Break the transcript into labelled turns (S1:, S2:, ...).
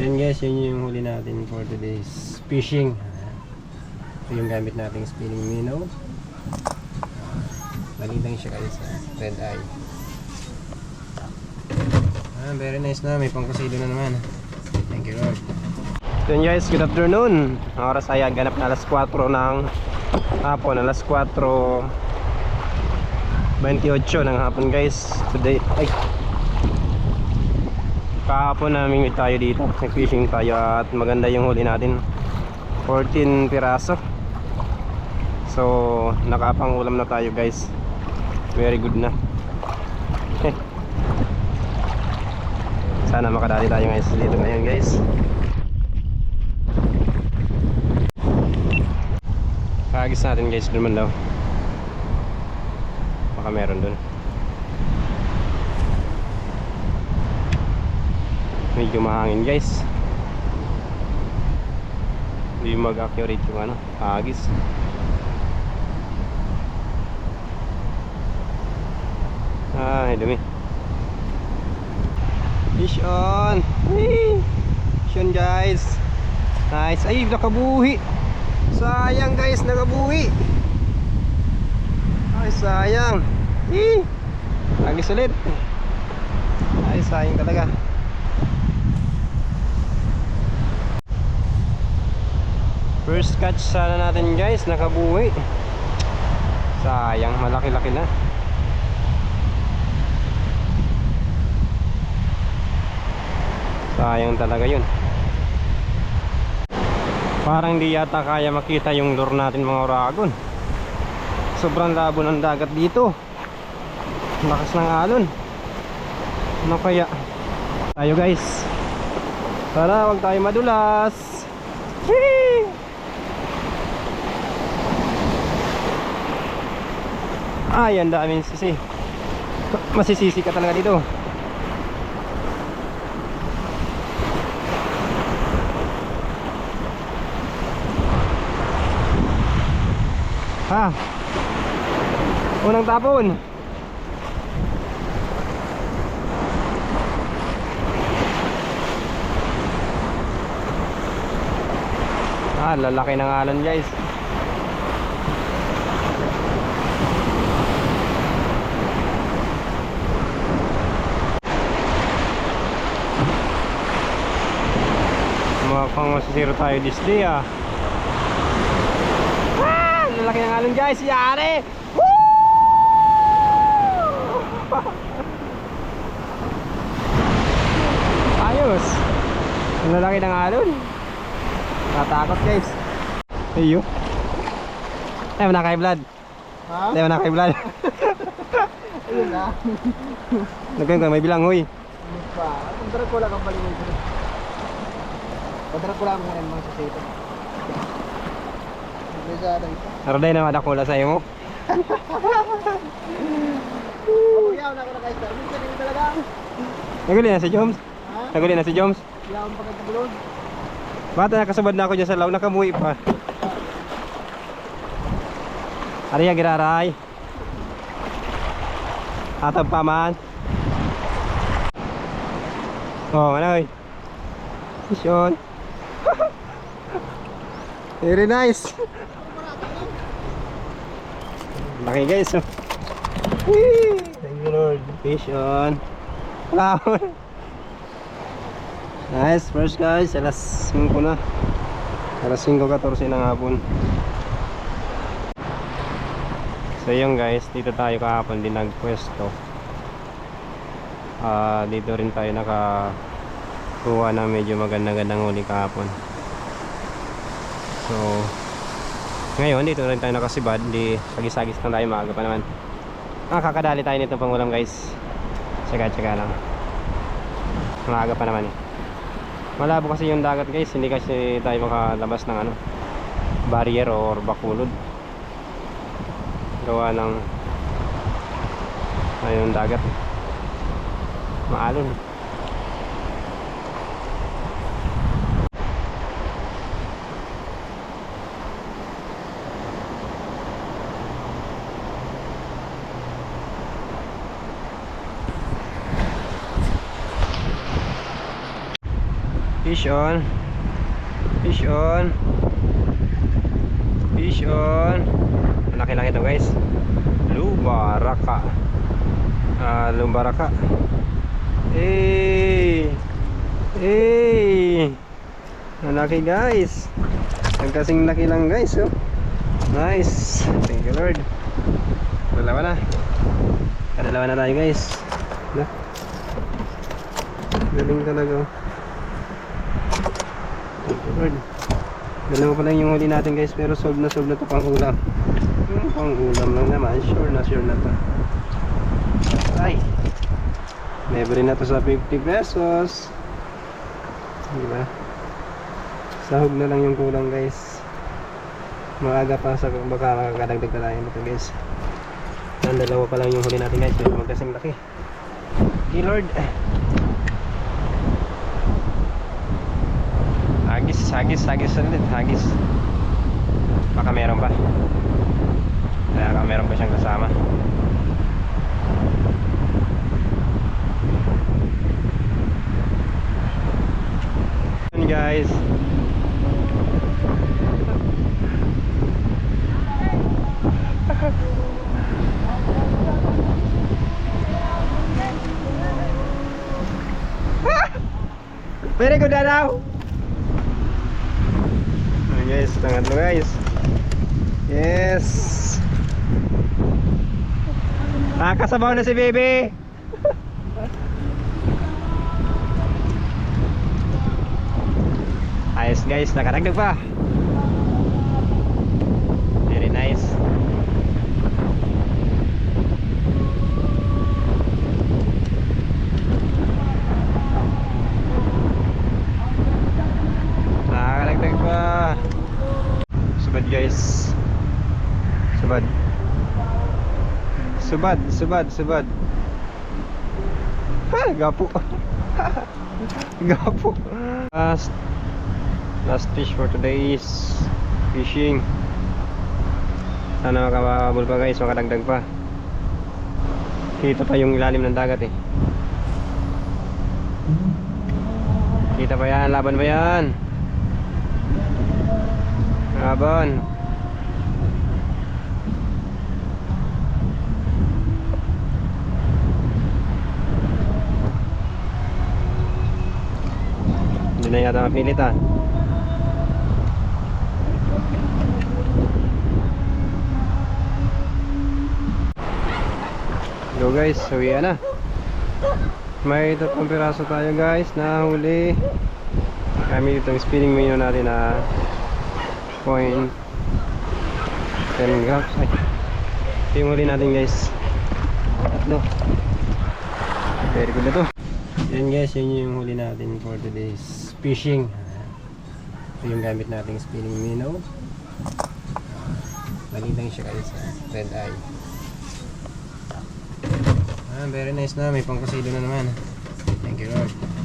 S1: Yan guys, yun yung huli natin for today's fishing. Ito yung gamit nating spinning minnow. Malilang siya guys. Red eye. Ah, very nice na. May pangkusido na naman. Thank you Lord. Yun guys, good afternoon. Ang oras ay ganap na alas 4 ng hapon. Alas 4 28 ng hapon guys. Today, ay, kahapon namin tayo dito. Nag-fishing tayo at maganda yung huli natin. 14 piraso. So nakapang ulam na tayo guys. Very good na. Sana makadali tayo guys dito ngayon guys. Kagis natin guys doon man daw. Baka meron doon medyo mahangin guys. Hindi mag-accurate yung ano agis ay dumi fish on! Fish on guys. Nice. Ay nakabuhi. Sayang guys nakabuhi. Ay sayang. Agis ulit. Ay sayang talaga First catch sana natin guys, nakabuhi. Sayang, malaki-laki na. Sayang talaga yun. Parang di yata kaya makita yung lure natin mga oragon. Sobrang labo ng dagat dito. Lakas ng alon. Ano kaya? Tayo guys. Tara, wag tayo madulas. Whee! Ay, ang daming sisi. Masisisi ka talaga dito. Ha? Unang tapon. Ah, lalaki ng alon guys. Mukhang masisiro tayo this day ah. Ah! Lalaki ng alon guys, yari! Ayos! Ang lalaki ng alon. Natakot guys. Ayo. Ay, wala kay blood.
S2: Ha?
S1: Ay, wala kay blood.
S2: Ayun na.
S1: Nagkaroon ka, may bilang huy.
S2: Ano pa? Pagdara ko lang ang baliwag ko lang ang mga sasito. Nagresada ito.
S1: Araday na madakula sa imo.
S2: Oh, yaw na ako na kay-star. Minsan yun talaga.
S1: Naguli na si Joms.
S2: Ha?
S1: Naguli na si Joms.
S2: Yaw ang pagkatagulod.
S1: Bata nakasabad na ako dyan sa law, nakamuhi pa. Ariya giraray. Atab pa man. Oh, ano oy. Mission. Very nice. Laki guys. Whee! Thank you Lord. Fish on. Flower. Nice, first guys, alas 5 na. Alas 5.14 ng hapon. So yun guys, dito tayo kahapon din nagpwesto. Ah, dito rin tayo nakakuha ng medyo magandang-gandang huli kahapon. So, ngayon dito rin tayo nakasibad, di sagis-sagis na tayo maaga pa naman. Ah, kakadali tayo nito pang guys. Tsaka-tsaka lang. Maaga pa naman eh. Malabo kasi yung dagat guys, hindi kasi tayo makalabas ng ano barrier or bakulod. Gawa ng ayun dagat. Maalon. Fish on. Fish on. Fish on. Laki lang ito guys. Lubaraka. Ah, lubaraka. Eh. Eh. Ang laki guys. Ang kasing laki lang guys. Oh. Nice. Thank you Lord. Dalawa na. Kadalawa na tayo guys. Na. Galing talaga. oh. Lord. Dalawa pa lang yung huli natin guys pero solve na solve na to pang ulam. Hmm, pang ulam lang naman. Sure na sure na to. Ay. Libre na to sa 50 pesos. Diba? Sahog na lang yung kulang guys. Maaga pa sa baka makakadagdag na tayo nito guys. Ang dalawa pa lang yung huli natin guys. Pero magkasing laki. Okay Lord. Hagis, hagis, ulit. Hagis. Baka meron pa. Baka meron pa siyang kasama. Yun guys. Very good daw. Guys, tangatlo guys. Yes. Ah, kasabaw na si baby. Ayos guys, nakadagdag pa. Subad, subad, subad. Ha, gapo. gapo. Last last fish for today is fishing. Sana makababol pa guys, makadagdag pa. Kita pa yung ilalim ng dagat eh. Kita pa yan, laban ba yan? Laban. Na yata mapilit ah. Go guys, uwi na. May tatlong piraso tayo guys na huli. Kami itong spinning menu natin na point 10 grams. Ay, huli natin guys. Tatlo. Very good na to. Yan guys, yun yung huli natin for today's fishing. Ito yung gamit nating spinning minnow. Mali lang siya guys. Red eye. Ah, very nice na. May pangkasido na naman. Thank you Lord.